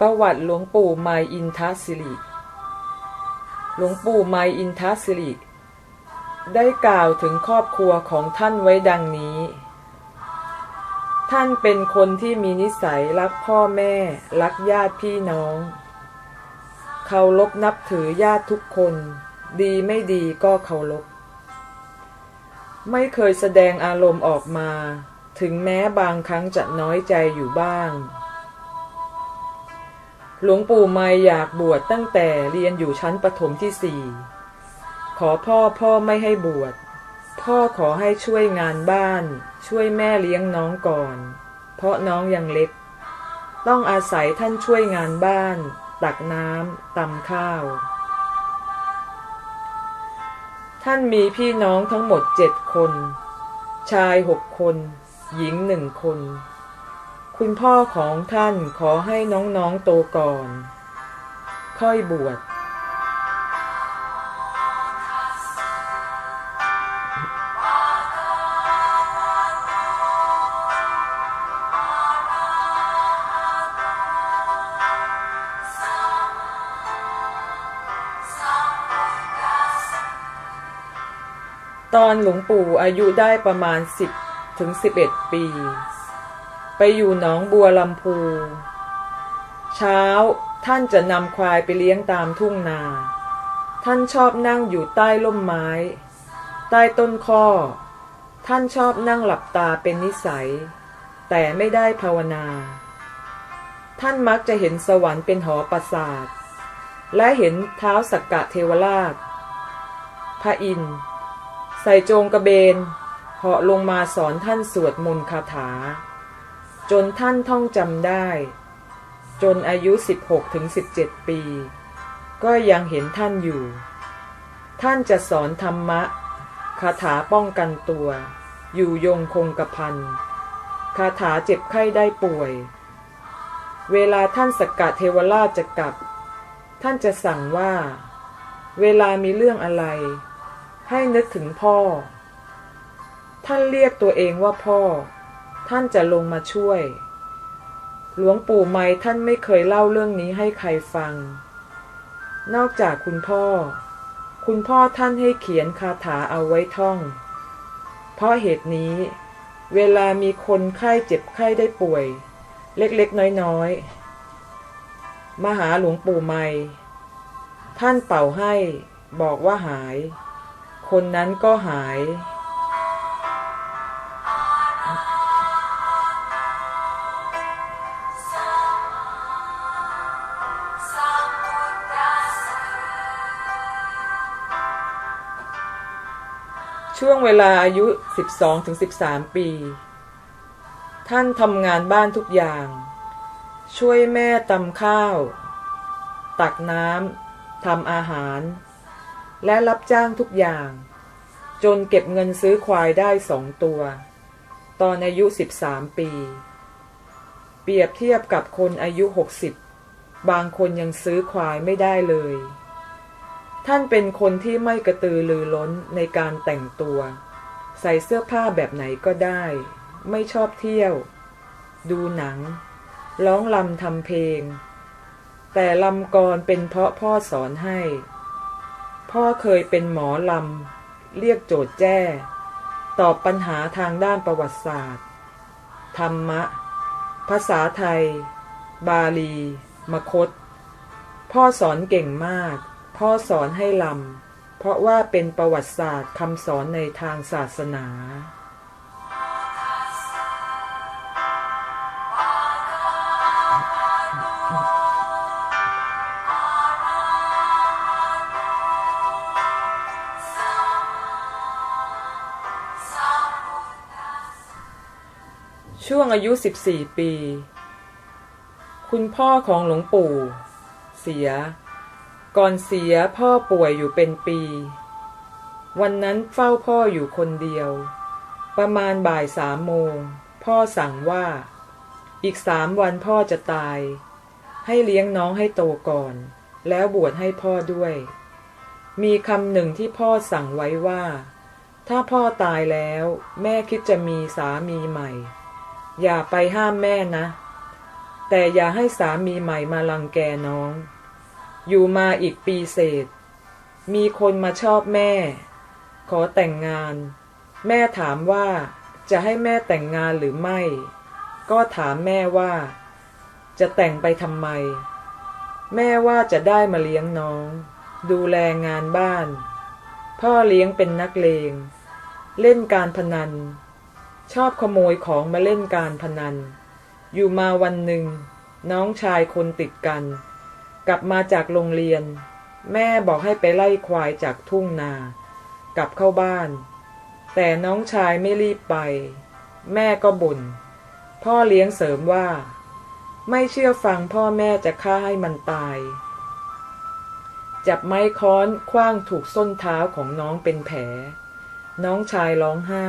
ประวัติหลวงปู่ไมอินทัสิริ หลวงปู่ไมอินทัสิริ ได้กล่าวถึงครอบครัวของท่านไว้ดังนี้ ท่านเป็นคนที่มีนิสัยรักพ่อแม่ รักญาติพี่น้อง เคารพนับถือญาติทุกคน ดีไม่ดีก็เคารพ ไม่เคยแสดงอารมณ์ออกมา ถึงแม้บางครั้งจะน้อยใจอยู่บ้าง หลวงปู่ไม่อยากบวชตั้งแต่เรียนอยู่ชั้นประถมที่สี่ขอพ่อพ่อไม่ให้บวช พ่อขอให้ช่วยงานบ้าน ช่วยแม่เลี้ยงน้องก่อน เพราะน้องยังเล็ก ต้องอาศัยท่านช่วยงานบ้าน ตักน้ำตำข้าว ท่านมีพี่น้องทั้งหมดเจ็ดคน ชายหกคน หญิงหนึ่งคน คุณพ่อของท่านขอให้น้องๆโตก่อน ค่อยบวช ตอนหลวงปู่อายุได้ประมาณ 10 ถึง 11 ปี ไปอยู่หนองบัวลำพู เช้าท่านจะนำควายไปเลี้ยงตามทุ่งนา ท่านชอบนั่งอยู่ใต้ร่มไม้ ใต้ต้นข้อ ท่านชอบนั่งหลับตาเป็นนิสัย แต่ไม่ได้ภาวนา ท่านมักจะเห็นสวรรค์เป็นหอประสาท และเห็นเท้าสักกะเทวราช พระอินทร์ใส่โจงกระเบนเหาะลงมาสอนท่านสวดมนต์คาถา จนท่านท่องจำได้ จนอายุ 16ถึง17 ปี ก็ยังเห็นท่านอยู่ ท่านจะสอนธรรมะ คาถาป้องกันตัว อยู่ยงคงกระพันคาถาเจ็บไข้ได้ป่วย เวลาท่านสกกัดเทวราชจะกลับ ท่านจะสั่งว่า เวลามีเรื่องอะไร ให้นึกถึงพ่อ ท่านเรียกตัวเองว่าพ่อ ท่านจะลงมาช่วย หลวงปู่ไม้ท่านไม่เคยเล่าเรื่องนี้ให้ใครฟัง นอกจากคุณพ่อ คุณพ่อท่านให้เขียนคาถาเอาไว้ท่อง เพราะเหตุนี้ เวลามีคนไข้เจ็บไข้ได้ป่วย เล็กๆน้อยๆมาหาหลวงปู่ไม้ท่านเป่าให้บอกว่าหาย คนนั้นก็หาย ช่วงเวลาอายุ 12-13 ปี ท่านทำงานบ้านทุกอย่าง ช่วยแม่ตำข้าว ตักน้ำทำอาหาร และรับจ้างทุกอย่าง จนเก็บเงินซื้อควายได้สองตัว ตอนอายุ 13 ปี เปรียบเทียบกับคนอายุ 60 บางคนยังซื้อควายไม่ได้เลย ท่านเป็นคนที่ไม่กระตือรือร้นในการแต่งตัว ใส่เสื้อผ้าแบบไหนก็ได้ ไม่ชอบเที่ยว ดูหนัง ร้องลำทำเพลง แต่ลำกรเป็นเพราะพ่อสอนให้ พ่อเคยเป็นหมอลำ เรียกโจทย์แจ้ ตอบปัญหาทางด้านประวัติศาสตร์ ธรรมะ ภาษาไทย บาลี มคต พ่อสอนเก่งมาก พ่อสอนให้ลำ เพราะว่าเป็นประวัติศาสตร์คำสอนในทางศาสนาช่วงอายุ 14 ปี คุณพ่อของหลวงปู่ เสีย ก่อนเสียพ่อป่วยอยู่เป็นปี วันนั้นเฝ้าพ่ออยู่คนเดียว ประมาณบ่ายสามโมง พ่อสั่งว่า อีกสามวันพ่อจะตาย ให้เลี้ยงน้องให้โตก่อน แล้วบวชให้พ่อด้วย มีคำหนึ่งที่พ่อสั่งไว้ว่า ถ้าพ่อตายแล้ว แม่คิดจะมีสามีใหม่ อย่าไปห้ามแม่นะ แต่อย่าให้สามีใหม่มาลังแกน้อง อยู่มาอีกปีเศษ มีคนมาชอบแม่ ขอแต่งงาน แม่ถามว่าจะให้แม่แต่งงานหรือไม่ ก็ถามแม่ว่า จะแต่งไปทำไม แม่ว่าจะได้มาเลี้ยงน้อง ดูแลงานบ้าน พ่อเลี้ยงเป็นนักเลง เล่นการพนัน ชอบขโมยของมาเล่นการพนัน อยู่มาวันหนึ่ง น้องชายคนติดกัน กลับมาจากโรงเรียน แม่บอกให้ไปไล่ควายจากทุ่งนา กลับเข้าบ้าน แต่น้องชายไม่รีบไป แม่ก็บ่นพ่อเลี้ยงเสริมว่า ไม่เชื่อฟังพ่อแม่จะฆ่าให้มันตาย จับไม้ค้อนคว้างถูกส้นเท้าของน้องเป็นแผล น้องชายร้องไห้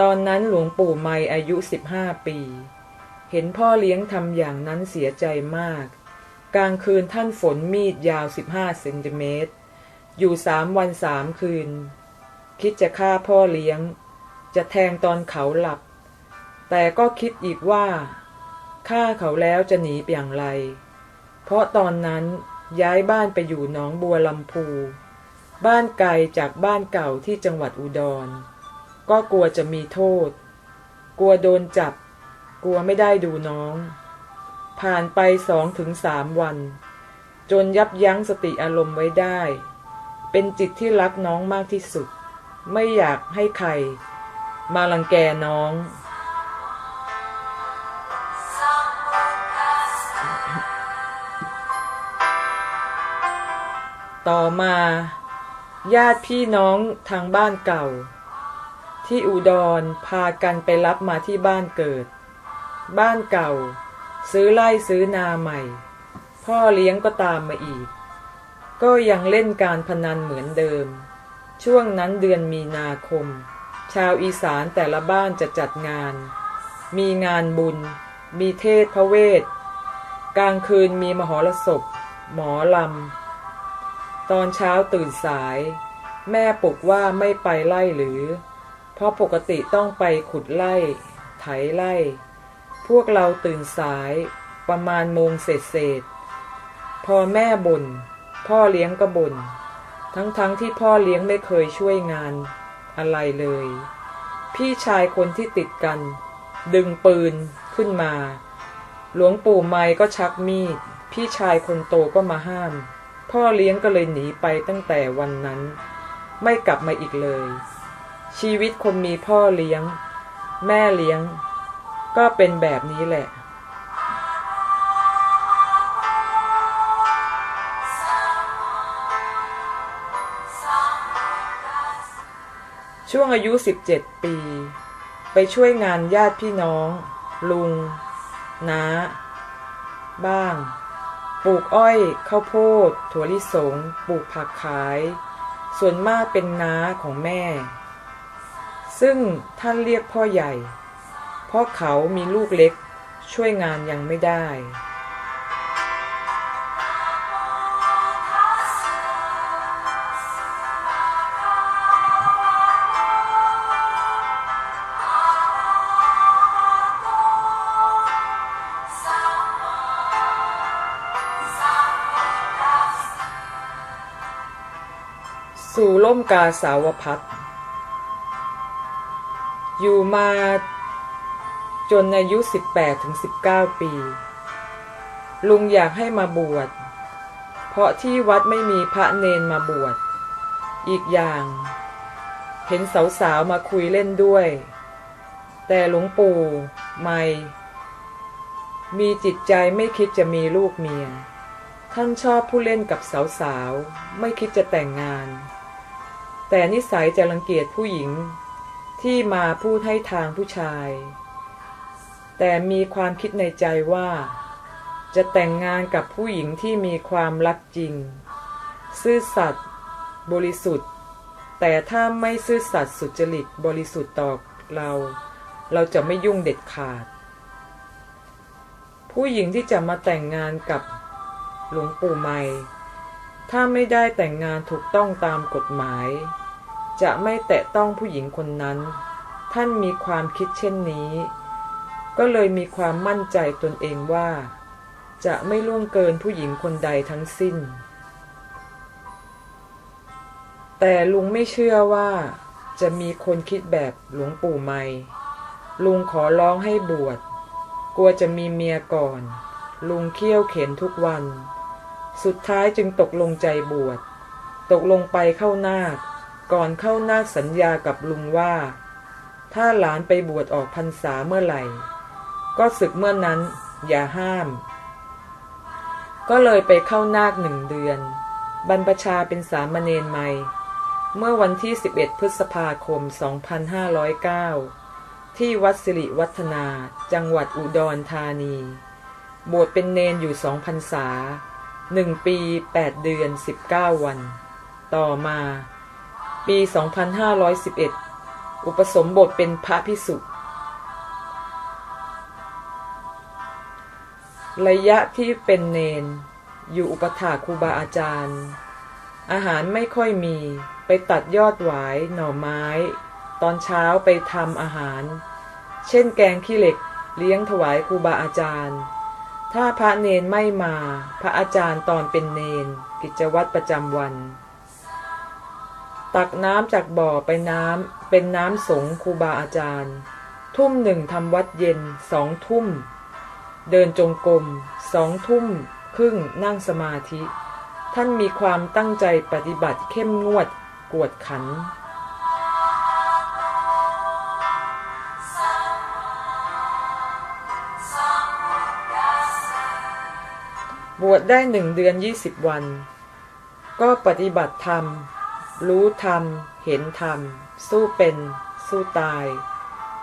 ตอนนั้นหลวงปู่ไม่อายุ15ปี เห็นพ่อเลี้ยงทำอย่างนั้นเสียใจมาก กลางคืนท่านฝนมีดยาว 15เซนติเมตร อยู่สามวันสามคืน คิดจะฆ่าพ่อเลี้ยง จะแทงตอนเขาหลับ แต่ก็คิดอีกว่าฆ่าเขาแล้วจะหนีอย่างไร เพราะตอนนั้นย้ายบ้านไปอยู่หนองบัวลำพู บ้านไกลจากบ้านเก่าที่จังหวัดอุดร ก็กลัวจะมีโทษ กลัวโดนจับ กลัวไม่ได้ดูน้อง ผ่านไปสองถึงสามวัน จนยับยั้งสติอารมณ์ไว้ได้ เป็นจิตที่รักน้องมากที่สุด ไม่อยากให้ใคร มาลังแกน้อง ต่อมา ญาติพี่น้องทางบ้านเก่า ที่อุดรพากันไปรับมาที่บ้านเกิด บ้านเก่า ซื้อไร่ซื้อนาใหม่ พ่อเลี้ยงก็ตามมาอีก ก็ยังเล่นการพนันเหมือนเดิม ช่วงนั้นเดือนมีนาคม ชาวอีสานแต่ละบ้านจะจัดงาน มีงานบุญ มีเทศพระเวท กลางคืนมีมหรสพ หมอลำ ตอนเช้าตื่นสาย แม่ปลุกว่าไม่ไปไล่หรือ เพราะปกติต้องไปขุดไล่ ไถไล่ พวกเราตื่นสายประมาณโมงเศษเศษๆพอแม่บน่น พ่อเลี้ยงก็บน่น ทั้งๆทที่พ่อเลี้ยงไม่เคยช่วยงานอะไรเลย พี่ชายคนที่ติดกัน ดึงปืนขึ้นมา หลวงปู่ไม้ก็ชักมีด พี่ชายคนโตก็มาห้าม พ่อเลี้ยงก็เลยหนีไปตั้งแต่วันนั้น ไม่กลับมาอีกเลย ชีวิตคนมีพ่อเลี้ยง แม่เลี้ยง ก็เป็นแบบนี้แหละ ช่วงอายุ 17 ปี ไปช่วยงานญาติพี่น้อง ลุง น้า บ้าง ปลูกอ้อย ข้าวโพด ถั่วลิสง ปลูกผักขาย ส่วนมากเป็นน้าของแม่ ซึ่งท่านเรียกพ่อใหญ่ เพราะเขามีลูกเล็กช่วยงานยังไม่ได้ สู่ล่มกาสาวพัดอยู่มา จนอายุ 18ถึง19 ปี ลุงอยากให้มาบวช เพราะที่วัดไม่มีพระเนนมาบวช อีกอย่าง เห็นสาวๆมาคุยเล่นด้วย แต่หลวงปู่ไม่ มีจิตใจไม่คิดจะมีลูกเมีย ท่านชอบผู้เล่นกับสาวๆ ไม่คิดจะแต่งงาน แต่นิสัยจะรังเกียจผู้หญิงที่มาพูดให้ทางผู้ชาย แต่มีความคิดในใจว่า จะแต่งงานกับผู้หญิงที่มีความรักจริง ซื่อสัตย์บริสุทธิ์ แต่ถ้าไม่ซื่อสัตย์สุจริตบริสุทธิ์ต่อเรา เราจะไม่ยุ่งเด็ดขาด ผู้หญิงที่จะมาแต่งงานกับหลวงปู่ไม่ ถ้าไม่ได้แต่งงานถูกต้องตามกฎหมาย จะไม่แตะต้องผู้หญิงคนนั้น ท่านมีความคิดเช่นนี้ ก็เลยมีความมั่นใจตนเองว่า จะไม่ล่วงเกินผู้หญิงคนใดทั้งสิ้น แต่ลุงไม่เชื่อว่า จะมีคนคิดแบบหลวงปู่ไม่ ลุงขอร้องให้บวช กลัวจะมีเมียก่อน ลุงเคี่ยวเข็นทุกวัน สุดท้ายจึงตกลงใจบวช ตกลงไปเข้านาค ก่อนเข้านาคสัญญากับลุงว่าถ้าหลานไปบวชออกพรรษาเมื่อไหร่ ก็ศึกเมื่อนั้น อย่าห้าม ก็เลยไปเข้านาคหนึ่งเดือน บรรพชาเป็นสามเณรใหม่ เมื่อวันที่ 11 พฤษภาคม 2509 ที่วัดสิริวัฒนา จังหวัดอุดรธานี บวชเป็นเนนอยู่สองพรรษาหนึ่งปี 8 เดือน 19 วัน ต่อมา ปี 2511 อุปสมบทเป็นพระพิสุ ระยะที่เป็นเนน อยู่อุปถาครูบาอาจารย์ อาหารไม่ค่อยมีไปตัดยอดหวายหน่อไม้ ตอนเช้าไปทำอาหาร เช่นแกงขี้เหล็กเลี้ยงถวายครูบาอาจารย์ ถ้าพระเนนไม่มา พระอาจารย์ตอนเป็นเนน กิจวัตรประจำวัน ตักน้ำจากบ่อไปน้ำเป็นน้ำสงฆ์ครูบาอาจารย์ ทุ่มหนึ่งทำวัดเย็นสองทุ่ม เดินจงกรมสองทุ่มครึ่งนั่งสมาธิ ท่านมีความตั้งใจปฏิบัติเข้มงวดกวดขัน บวชได้หนึ่งเดือนยี่สิบวัน ก็ปฏิบัติธรรม รู้ธรรม เห็นธรรม สู้เป็น สู้ตาย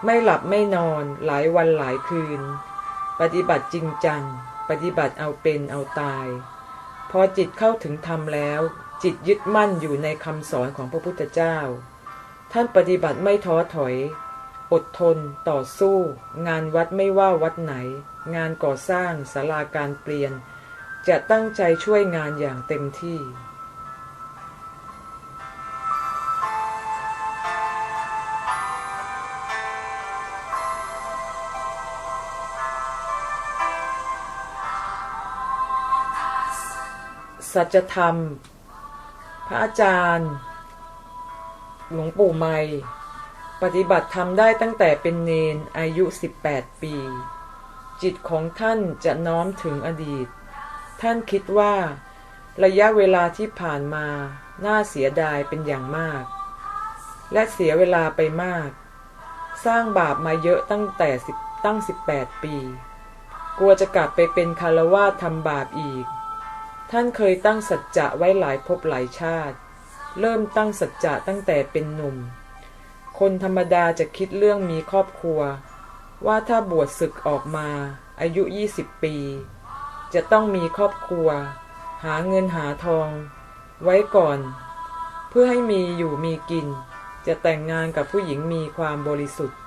ไม่หลับไม่นอนหลายวันหลายคืน ปฏิบัติจริงจัง ปฏิบัติเอาเป็นเอาตาย พอจิตเข้าถึงธรรมแล้ว จิตยึดมั่นอยู่ในคำสอนของพระพุทธเจ้า ท่านปฏิบัติไม่ท้อถอย อดทน ต่อสู้ งานวัดไม่ว่าวัดไหน งานก่อสร้างศาลาการเปลี่ยน จะตั้งใจช่วยงานอย่างเต็มที่ สัจธรรม พระอาจารย์ หลวงปู่ไม่ ปฏิบัติธรรมได้ตั้งแต่เป็นเนนอายุ 18 ปี จิตของท่านจะน้อมถึงอดีต ท่านคิดว่า ระยะเวลาที่ผ่านมาน่าเสียดายเป็นอย่างมาก และเสียเวลาไปมาก สร้างบาปมาเยอะตั้งแต่ตั้ง 18 ปี กลัวจะกลับไปเป็นคารวาสทำบาปอีก ท่านเคยตั้งสัจจะไว้หลายภพหลายชาติ เริ่มตั้งสัจจะตั้งแต่เป็นหนุ่ม คนธรรมดาจะคิดเรื่องมีครอบครัว ว่าถ้าบวชศึกออกมาอายุ 20 ปี จะต้องมีครอบครัว หาเงินหาทอง ไว้ก่อน เพื่อให้มีอยู่มีกิน จะแต่งงานกับผู้หญิงมีความบริสุทธิ์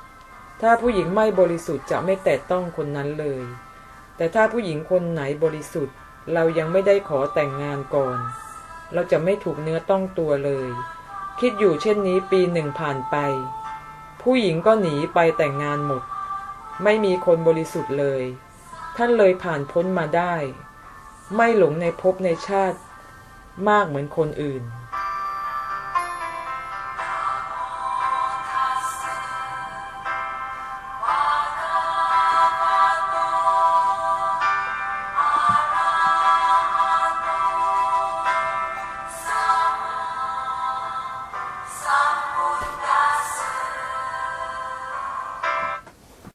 ถ้าผู้หญิงไม่บริสุทธิ์จะไม่แตะต้องคนนั้นเลย แต่ถ้าผู้หญิงคนไหนบริสุทธิ์ เรายังไม่ได้ขอแต่งงานก่อน เราจะไม่ถูกเนื้อต้องตัวเลย คิดอยู่เช่นนี้ปีหนึ่งผ่านไป ผู้หญิงก็หนีไปแต่งงานหมด ไม่มีคนบริสุทธิ์เลย ท่านเลยผ่านพ้นมาได้ ไม่หลงในภพในชาติมากเหมือนคนอื่น